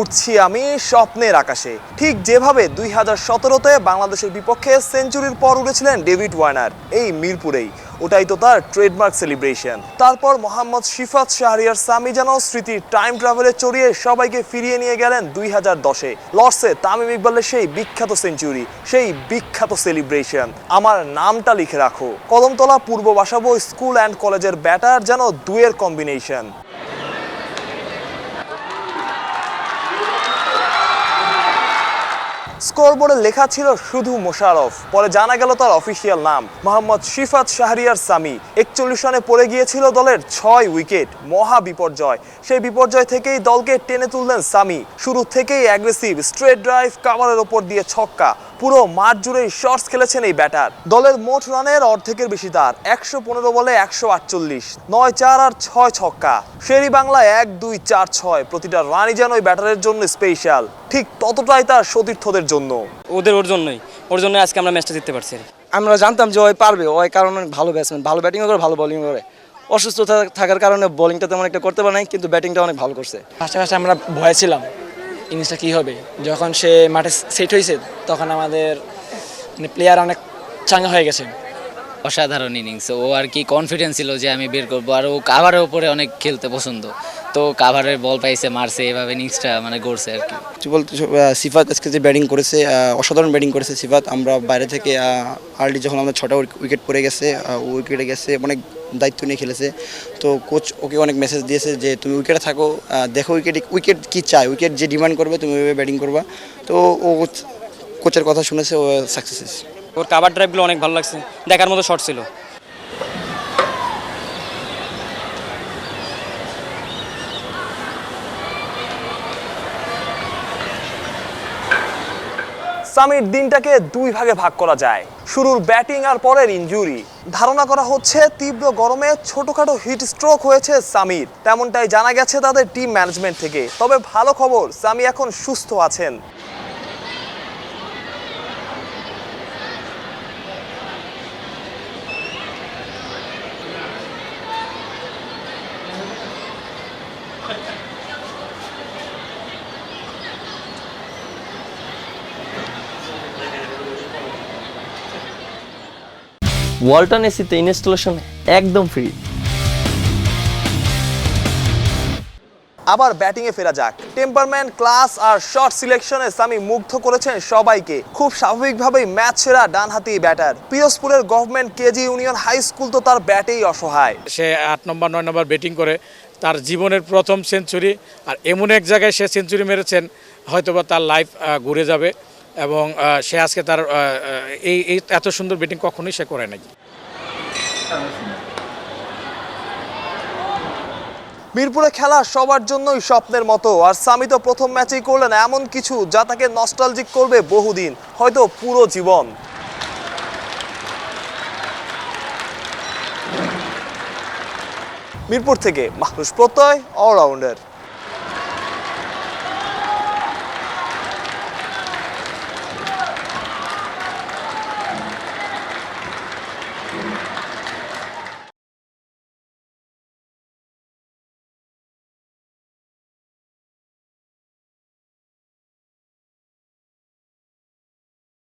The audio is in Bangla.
উঠছি আমি স্বপ্নের আকাশে। ঠিক যেভাবে দুই হাজার সতেরোতে বাংলাদেশের বিপক্ষে সেঞ্চুরির পর উঠেছিলেন ডেভিড ওয়ার্নার, এই মিরপুরেই। ওটাই তো তার ট্রেডমার্ক সেলিব্রেশন। তারপর মোহাম্মদ শিফাত শাহরিয়ার সামি যেন স্মৃতির টাইম ট্রাভেলে চড়িয়ে সবাইকে ফিরিয়ে নিয়ে গেলেন দুই হাজার দশে। লর্ডসে তামিম ইকবালের সেই বিখ্যাত সেঞ্চুরি, সেই বিখ্যাত সেলিব্রেশন। আমার নামটা লিখে রাখো। কদমতলা পূর্ব বাসাবো স্কুল অ্যান্ড কলেজের ব্যাটার যেন দুয়ের কম্বিনেশন। স্কোরবোর্ডে লেখা ছিল শুধু মোশারফ পরে জানা গেল তার অফিসিয়াল নাম, মোহাম্মদ শিফাত শাহরিয়ার সামি। একচল্লিশ রানে পড়ে গিয়েছিল দলের ছয় উইকেট, মহা বিপর্যয়। সেই বিপর্যয় থেকেই দলকে টেনে তুললেন সামি। শুরু থেকেই অ্যাগ্রেসিভ স্ট্রেট ড্রাইভ কাভারের ওপর দিয়ে ছক্কা। পুরো মাঠ জুড়েই শর্টস খেলেছেন এই ব্যাটার দলের মোট রানের অর্ধেকের বেশি তার একশো পনেরো বলে একশো আটচল্লিশ নয় চার আর ছয় ছক্কা। শেরি বাংলা এক দুই চার ছয় প্রতিটা রানই যেন ওই ব্যাটারের জন্য স্পেশাল ঠিক ততটাই তার সতীর্থদের জন্য। ওদের ওর জন্যই। ওর জন্য আজকে আমরা ম্যাচটা জিততে পারছি। আমরা জানতাম যে ওই পারবে ওই কারণে ভালো ব্যাটসম্যান ভালো ব্যাটিংও করে ভালো বোলিং করে। অসুস্থতা থাকার কারণে বোলিংটা তেমন একটা করতে পারে নাই কিন্তু ব্যাটিংটা অনেক ভালো করছে। ফার্স্টে ফার্স্টে আমরা ভয়ে ছিলাম। ইনিংসটা কী হবে? যখন সে মাঠে সেট হয়েছে তখন আমাদের মানে প্লেয়ার অনেক চাঙ্গা হয়ে গেছে। অসাধারণ ইনিংস। ও আর কি কনফিডেন্স ছিল যে আমি বের করব। আর ও কাভারের উপরে অনেক খেলতে পছন্দ। তো কাভারের বল পাইছে মারছে এভাবে ইনিংসটা মানে গড়ছে আর কি। কিছু বলতে সিফাত আজকে যে ব্যাটিং করেছে অসাধারণ ব্যাটিং করেছে সিফাত। আমরা বাইরে থেকে আর্লি যখন আমাদের ছটা উইকেট পড়ে গেছে উইকেটে গেছে অনেক দায়িত্ব নিয়ে খেলেছে। তো কোচ ওকে অনেক মেসেজ দিয়েছে যে, তুমি উইকেটে থাকো দেখো উইকেট উইকেট কী চায়? উইকেট যে ডিমান্ড করবে, তুমি ওইভাবে ব্যাটিং করবা। তো ও কোচের কথা শুনেছে, ও সাকসেস ওর কাবার ড্রাইভগুলো অনেক ভালো লাগছে। দেখার মতো শর্ট ছিল। সামির দিনটাকে দুই ভাগে ভাগ করা যায়। শুরুর ব্যাটিং আর পরের ইঞ্জুরি। ধারণা করা হচ্ছে, তীব্র গরমে ছোটখাটো হিট স্ট্রোক হয়েছে সামির। তেমনটাই জানা গেছে তাদের টিম ম্যানেজমেন্ট থেকে। তবে ভালো খবর সামি এখন সুস্থ আছেন। ওয়ালটন এসিতে ইনস্টলেশন একদম ফ্রি। আবার ব্যাটিংয়ে ফেরা যাক। টেম্পারম্যান ক্লাস আর শর্ট সিলেকশনে সামি মুগ্ধ করেছেন সবাইকে। খুব স্বাভাবিকভাবেই ম্যাচ সেরা ডানহাতি ব্যাটার। পিরোজপুরের government KG union high school তো তার ব্যাটেই অসহায়। সে আট নম্বর নয় নম্বর ব্যাটিং করে। তার জীবনের প্রথম সেঞ্চুরি আর এমন এক জায়গায় সে সেঞ্চুরি মেরেছেন হয়তোবা তার লাইফ ঘুরে যাবে। এবং সে আজকে তার এই এত সুন্দর ব্যাটিং কখনোই সে করে নাই। মিরপুরে খেলা সবার জন্যই স্বপ্নের মতো, আর সামি তো প্রথম ম্যাচেই করলেন এমন কিছু যা তাকে নস্টালজিক করবে বহুদিন, হয়তো পুরো জীবন। মিরপুর থেকে মাহরুষ প্রত্যয় অলরাউন্ডার